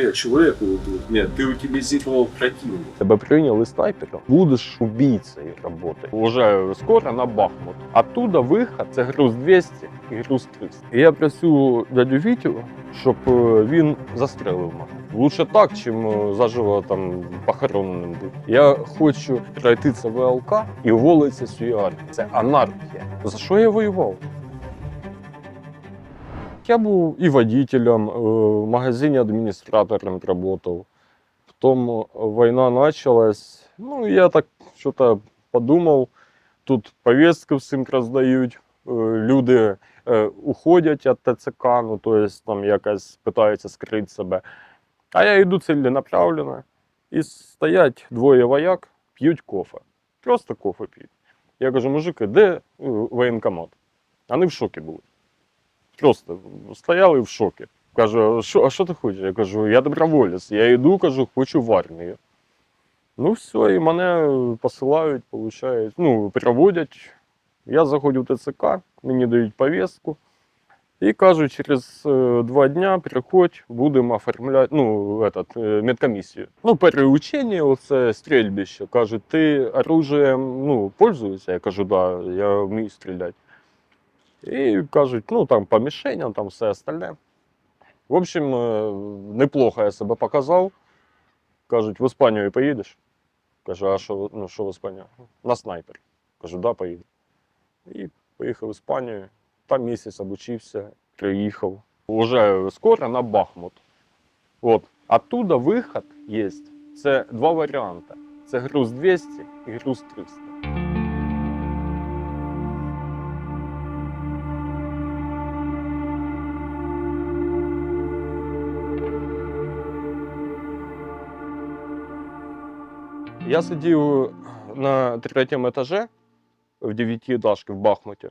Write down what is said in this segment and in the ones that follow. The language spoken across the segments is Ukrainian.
ты человеку убил. Нет, ты утилизировал противника. Тебе прийняли снайпером, будеш убійцею роботи. Уже скоро на Бахмут. Оттуда виход це груз 200 і груз 300. І я просю дядю Вітю, щоб е, він застрелив мене. Лучше так, чим е, заживо там похороненим бути. Я хочу пройти це ВЛК і уволитися з. Це анархія. За що я воював? Я був і водителем, е, в магазині адміністратором працював. Потом э, война началась. Ну, я так что-то подумав, тут повестки всім роздають, е, люди е, уходять від ТЦК, ну, то там якось питаються скрити себе. А я йду ціленаправленно, і стоять двоє вояк, п'ють кофе. Просто кофе п'ють. Я кажу, мужики, де е, воєнкомат? Вони в шокі були. Просто стояли в шокі. Каже, «А що, ти хочеш? Я кажу, я доброволець. Я йду, кажу, хочу в армію. Ну, все, і мене посилають, получають, ну, переводять. Я заходжу в ТЦК, мені дають повістку. І кажуть, через е, два дня приходь, будемо оформляти ну, этот, е, медкомісію. Ну, переучення, оце стрільбище. Кажуть, ти оружием ну, пользуєшся? Я кажу, да, я вмію стріляти. І кажуть, ну там по мішеням, там все остальне. В общем, е, неплохо я себе показав. Кажуть, в Іспанію поїдеш? Кажу, а що, ну, що в Іспанію? На снайпер. Кажу, да, поїду. І поїхав в Іспанію. Там місяць обучився, приїхав. Уже скоро на Бахмут. От. Оттуда виход є. Це два варіанти. Це груз 200 і груз 300. Я сидів на третьому етажі в дев'ятиэтажці в Бахмуті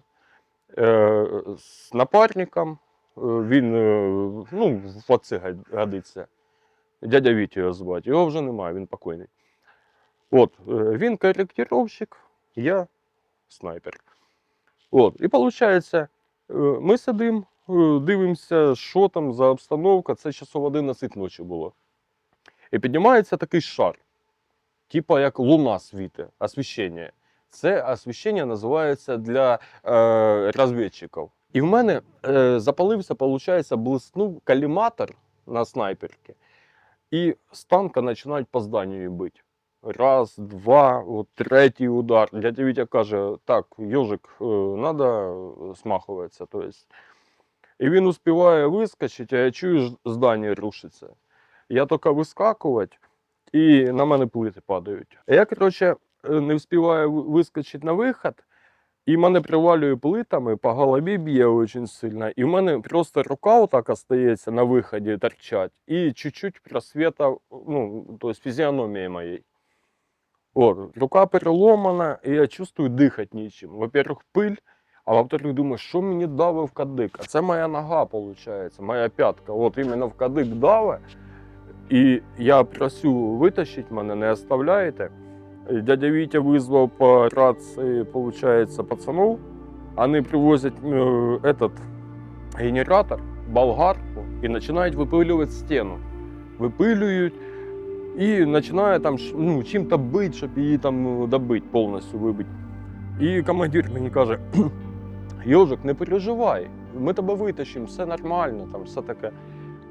е, з напарником. Е, Він е, ну, в отці годиться. Дядя Вітя його звати. Його вже немає, він покойний. От, він корректировщик, я снайпер. От, і виходить, ми сидимо, дивимося, що там за обстановка. Це часов 11 ночі було. І піднімається такий шар типа як луна світить, освіщення. Це освіщення називається для е, розвідчиків. І в мене е, запалився, виходить, блиснув каліматор на снайперці, і з танка починають по зданню бити. Раз, два, от, третій удар. Дядя Вітя каже: так, йожик, треба смахуватися. І він успіває вискочити, а я чую, здання рушиться. Я тільки вискакувати, і на мене плити падають. Я, коротше, е, не встигаю вискочити на вихід, і мене привалює плитами, по голові б'є дуже сильно. І в мене просто рука отак остається на виході торчать, і чуть-чуть просвіта, ну, тобто фізіономії моєї. От, рука переломана, і я чувствую дихати нічим. Во-первых, пиль, а во-вторых, думаю, що мені давив в кадик? А це моя нога, виходить, моя п'ятка. От іменно в кадик давить. І я просю витащити мене, не оставляєте. Дядя Вітя визвав по рації, получается, пацанов. Вони привозять е, этот генератор, болгарку і починають випилювати стіну. Випилюють і починає там ну, чим-то бити, щоб її там е, добити, повністю вибити. І командир мені каже: Йожик, не переживай, ми тебе витащимо, все нормально, там все таке.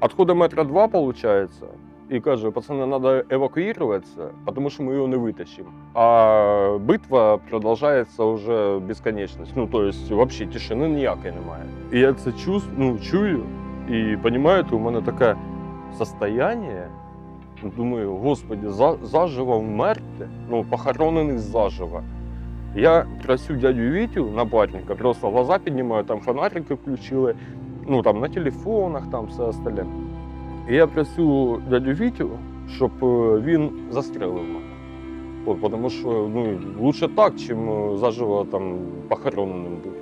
Отхода метра два, получается, и каже, пацаны, надо эвакуироваться, потому что мы ее не вытащим. А битва продолжается уже бесконечность. Ну, то есть вообще тишини ніякої немає. І я це чувс... ну, чую і розумію, у мене таке состояние. Ну, Думаю, господи, за... заживо вмерти, ну, похоронений заживо. Я просю дядю Вітю, напарника, просто глаза піднімаю, там фонарики включили, ну там на телефонах, там все остальне. Я просив дядю Вітю, щоб е, він застрелив мене. От, тому що ну, лучше так, чим е, заживо там похороненим бути.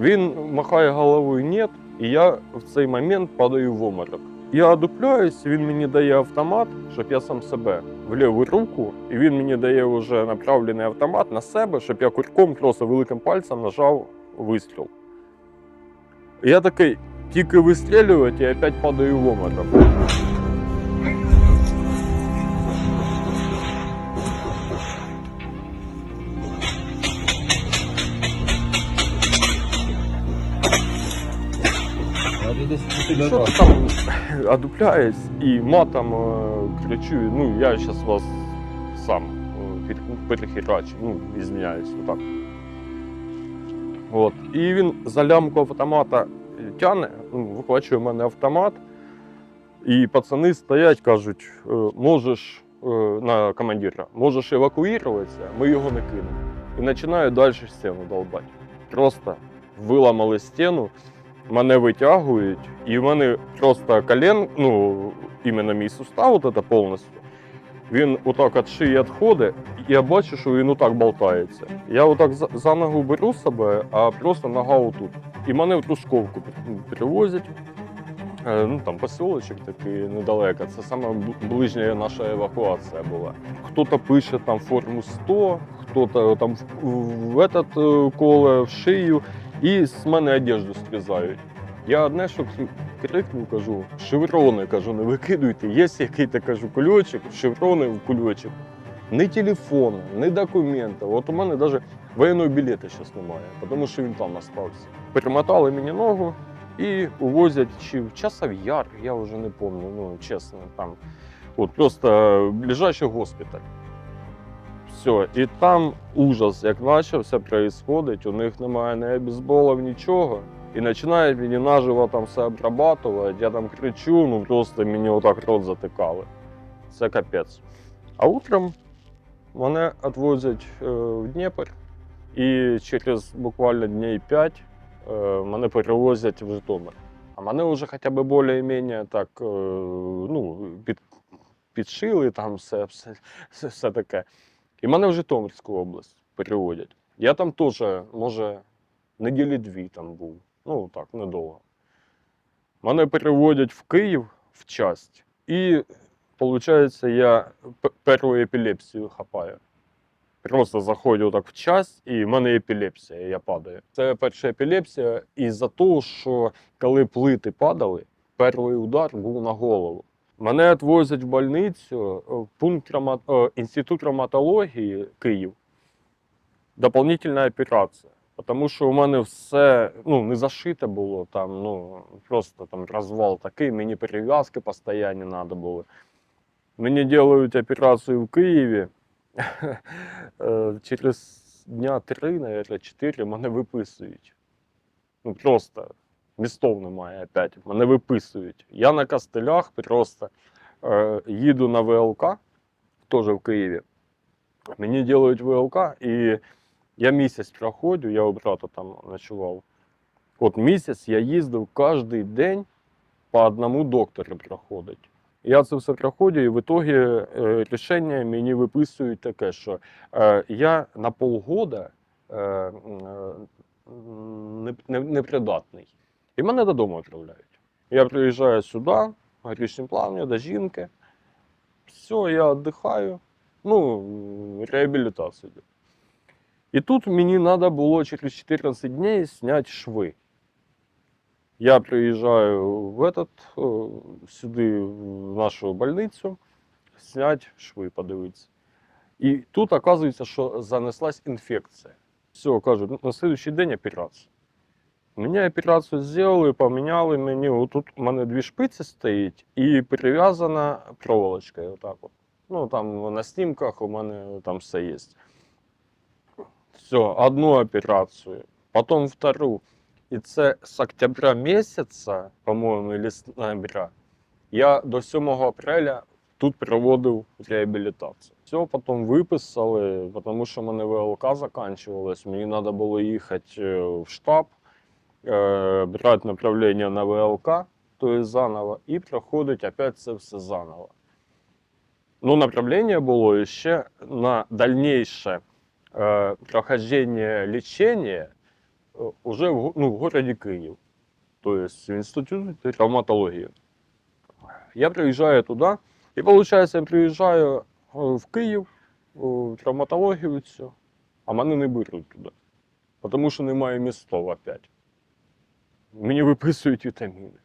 Він махає головою ні, і я в цей момент падаю в оморок. Я одупляюсь, він мені дає автомат, щоб я сам себе в ліву руку, і він мені дає вже направлений автомат на себе, щоб я курком просто великим пальцем нажав вистріл. Я такий, тільки вистрілювати і опять падаю в омадом. Там одупляюсь і матом е, кричу, ну я зараз вас сам е, під, ну, і зміняюсь отак. Вот. І він за лямку автомата тяне, ну, вихвачує мене автомат, і пацани стоять, кажуть, «Е, можеш е, на командира, можеш евакуюватися, ми його не кинемо. І починають далі стіну долбати. Просто виламали стіну, мене витягують, і в мене просто колен, ну, іменно мій сустав, от це повністю. Він отак від шиї відходить, і я бачу, що він отак болтається. Я отак за, ногу беру себе, а просто нога отут. І мене в Трусковку привозять. Е, Ну, там поселочок такий недалеко. Це саме ближня наша евакуація була. Хто-то пише там форму 100, хто-то там в, в этот е, коле в шию, і з мене одежду стрізають. Я одне, що крикнув, кажу, шеврони, кажу, не викидуйте. Є який-то кажу кульочок, шеврони в кульочок. Ні телефону, ні документів. От у мене навіть воєнного білета зараз немає, тому що він там залишився. Перемотали мені ногу і увозять чи в часов яр, я вже не пам'ятаю, ну чесно, там. От просто ближайший госпіталь. Все, і там ужас, як почався происходить, у них немає ні обезболів, нічого. І починають мені наживо там все обрабатувати, я там кричу, ну просто мені отак рот затикали. Це капець. А утром мене відвозять е, в Дніпр, і через буквально днів 5 е, мене перевозять в Житомир. А мене вже хоча б більш-менш так е, ну, під, підшили, там все, все, все, все таке. І мене в Житомирську область переводять. Я там теж, може, неділі дві там був. Ну так, недовго. Мене переводять в Київ в часть. І, виходить, я першу епілепсію хапаю. Просто заходжу так в час, і в мене епілепсія, і я падаю. Це перша епілепсія із-за того, що коли плити падали, перший удар був на голову. Мене відвозять в больницю, е, в пункт е, інститут травматології Київ. Дополнительна операція. Тому що у мене все ну, не зашите було, там, ну, просто там розвал такий, мені перев'язки постійні треба були. Мені роблять операцію в Києві. Е, Через дня три, мабуть, чотири мене виписують. Ну просто містов немає опять. Мене виписують. Я на костелях просто е, їду на ВЛК, теж в Києві. Мені роблять ВЛК, і я місяць проходжу, я у брата там ночував. От місяць я їздив кожен день по одному доктору проходить. Я це все проходжу, і в ітогі е, рішення мені виписують таке, що е, я на полгода е, не- не- непридатний. І мене додому відправляють. Я приїжджаю сюди, горішнім плавні, до жінки. Все, я віддихаю. Ну, реабілітацію. І тут мені треба було через 14 днів зняти шви. Я приїжджаю в этот, е, сюди, в нашу больницю, зняти шви, подивитися. І тут оказується, що занеслась інфекція. Все, кажуть, «Ну, на наступний день операція. Мені операцію зробили, поміняли мені. Отут у мене дві шпиці стоїть і перев'язана проволочкою. Отак от. Ну, там на снімках у мене там все є. Все, одну операцію, потім втору. І це з октября місяця, по-моєму, или з ноября, я до 7 апреля тут проводив реабілітацію. Все, потім виписали, тому що в мене ВЛК закінчувалось. Мені треба було їхати е, в штаб, е, брати направлення на ВЛК, то есть заново, і проходить опять це все заново. Ну, направлення було ще на дальніше е, прохождение лечения э, уже в, го- ну, в городе Киев, то есть в институт травматологии. Я приезжаю туда, и получается, я приезжаю э, в Київ, э, в травматологію цю, а мене не беруть туди, тому що немає містов опять. Мені виписують вітаміни.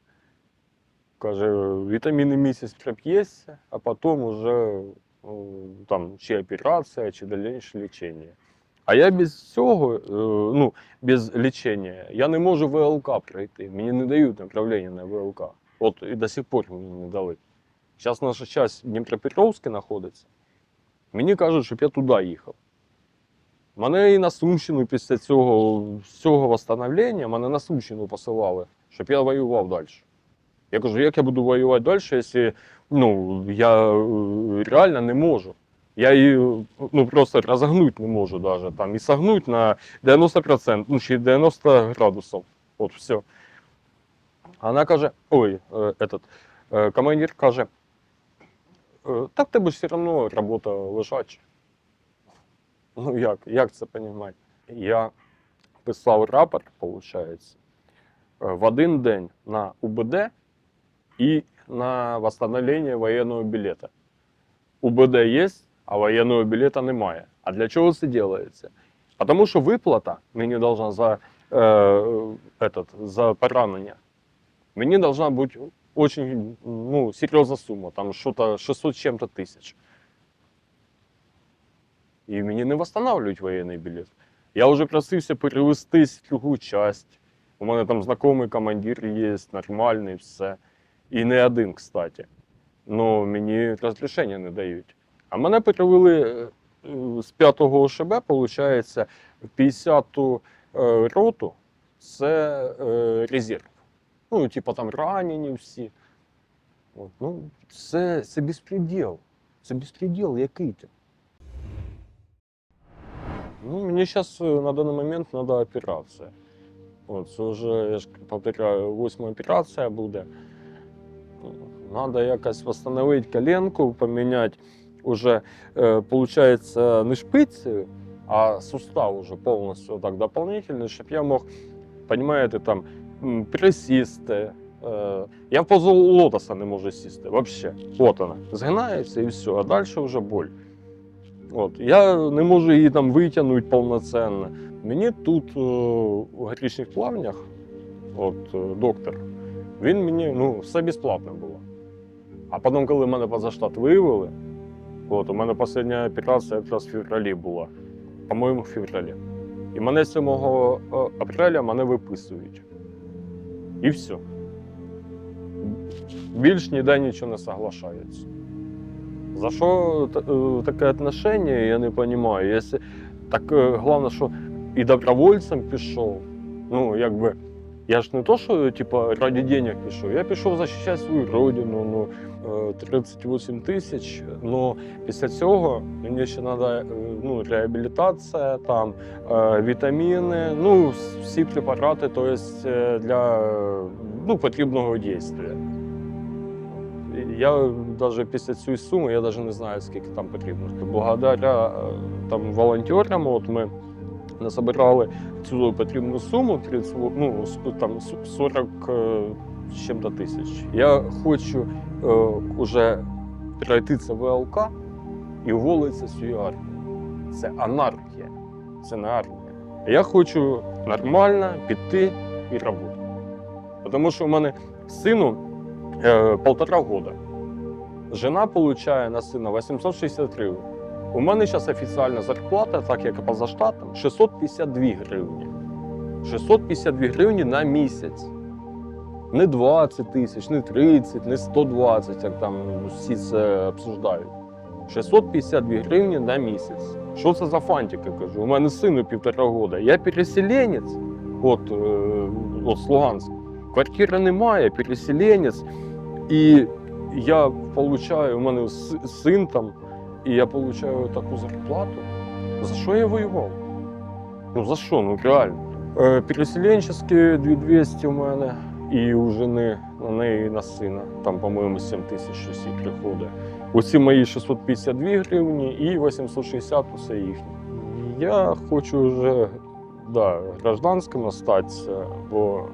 Каже, вітаміни місяць проп'єшся, а потім уже ну, там чи операція, чи дальніше лічення. А я без цього, е, ну, без лічення, я не можу ВЛК пройти. Мені не дають направлення на ВЛК. От і до сих пор мені не дали. Зараз наша часть в Дніпропетровській знаходиться. Мені кажуть, щоб я туди їхав. Мене і на Сумщину після цього, цього восстановлення мене на Сумщину посилали, щоб я воював далі. Я кажу, як я буду воювати далі, якщо ну, я е, реально не можу. Я її ну, просто розогнути не можу даже, там, і согнути на 90%, ну, чи 90 градусів. От все. Вона каже, ой, е, этот, е, командир каже, «Е, так тебе все одно робота лежача. Ну як, як це розуміти? Я писав рапорт, виходить, в один день на УБД і на восстановлення воєнного білета. УБД є, а воєнного білета немає. А для чого це робиться? Тому що виплата мені должна за, е, этот, за поранення. Мені должна бути очень ну, серйозна сума, там що-то 600 з чим-то тисяч. І мені не встановлюють воєнний білет. Я вже просився перевестись в другу часть. У мене там знайомий командир є, нормальний, все. І не один, кстати. Ну, мені розрішення не дають. А мене перевели е, з 5-го ОШБ, виходить, в 50-ту е, роту. Це е, резерв. Ну, типу там ранені всі. От, ну, це, це безпреділ. Це безпреділ який то. Ну, мені зараз на даний момент треба операція. От, це вже, я ж повторяю, восьма операція буде. Надо якось восстановити коленку, поміняти уже, э, получается, не шпиці, а сустав уже повністю так дополнительний, щоб я мог, понимаете, там присісти. Е, Я в позу лотоса не можу сісти вообще. От вона. Згинається і все, а далі вже боль. От. Я не можу її там витягнути повноцінно. Мені тут у грічних плавнях, от доктор, він мені ну, все безплатно було. А потім, коли мене поза штат виявили, от, у мене остання операція якраз в февралі була, по-моєму, в февралі. І мене 7 е, апреля мене виписують. І все. Більш ніде нічого не соглашається. За що е, таке отношення, я не розумію. Так е, головне, що і добровольцем пішов. Ну, якби, я ж не то, що типа, ради денег пішов, я пішов захищати свою родину, ну, е, 38 тисяч. Ну, після цього мені ще треба ну, реабілітація, там, е, вітаміни, ну, всі препарати то есть, е, для е, ну, потрібного дійства. Я навіть після цієї суми я навіть не знаю, скільки там потрібно. Благодаря е, там, волонтерам от ми насобирали цю потрібну суму 30, ну, там, 40 е, з чим-то тисяч. Я хочу е, уже пройти це ВЛК і уволитися з цієї армії. Це анархія, це не армія. Я хочу нормально піти і працювати. Тому що у мене сину е, полтора года. Жена получає на сина 860 гривень. У мене зараз офіційна зарплата, так як поза штатом, 652 гривні. 652 гривні на місяць. Не 20 тисяч, не 30, не 120, як там всі це обсуждають. 652 гривні на місяць. Що це за фантика, кажу? У мене сину півтора года. Я переселенець, от, е, от з Квартири немає, переселенець. І я получаю, у мене син там, і я получаю таку зарплату. За що я воював? Ну за що? Ну реально. Е, переселенчеські 2200 у мене, і у жени на неї і на сина. Там, по-моєму, 7 тисяч щось приходить. Оці мої 652 гривні і 860 усе їхнє. Я хочу вже да, гражданським остатися, бо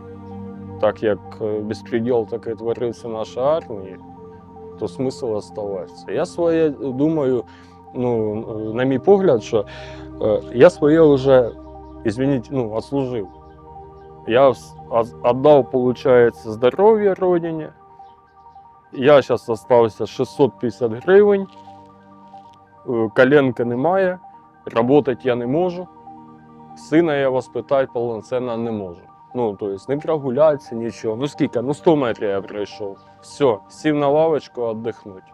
так як е, безпреділ таке творився в нашій армії, то смисл оставатися. Я своє думаю, ну, на мій погляд, що е, я своє вже, извините, ну, отслужив. Я віддав, виходить, здоров'я родині. Я зараз залишився 650 гривень. Е, Коленки немає, працювати я не можу. Сина я воспитати повноцінно не можу. Ну, тобто, не прогулятися, нічого. Ну скільки? Ну 100 метрів я пройшов. Все, сів на лавочку віддихнути.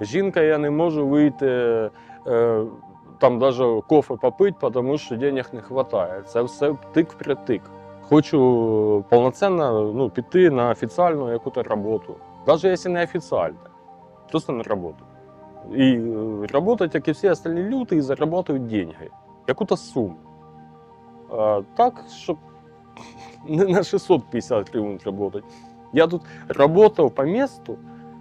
Жінка я не можу вийти, е, там навіть кофе попити, тому що денег не вистачає. Це все тик-притик. Хочу повноцінно ну, піти на офіційну якусь роботу. Навіть якщо не офіційно, просто на роботу. І е, работать, як і всі остальні люди, і заробляють деньги. Яку-то суму. А, так, щоб не на 650 гривень працювати. Я тут працював по місту,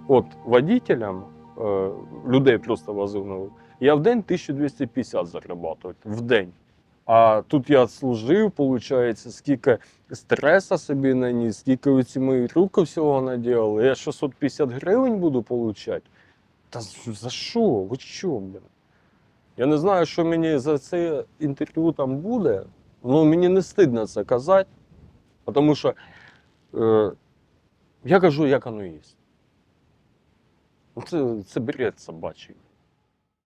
от водителем, е, людей просто возив. Я в день 1250 заробляв в день. А тут я служив, виходить, скільки стреса собі наніс, скільки оці мої руки всього наділали. Я 650 гривень буду отримати. Та за що? Ви що, блін? Я не знаю, що мені за це інтерв'ю там буде. Ну, мені не стидно це казати, тому що е, я кажу, як воно є. Ну, Це, це бред собачий.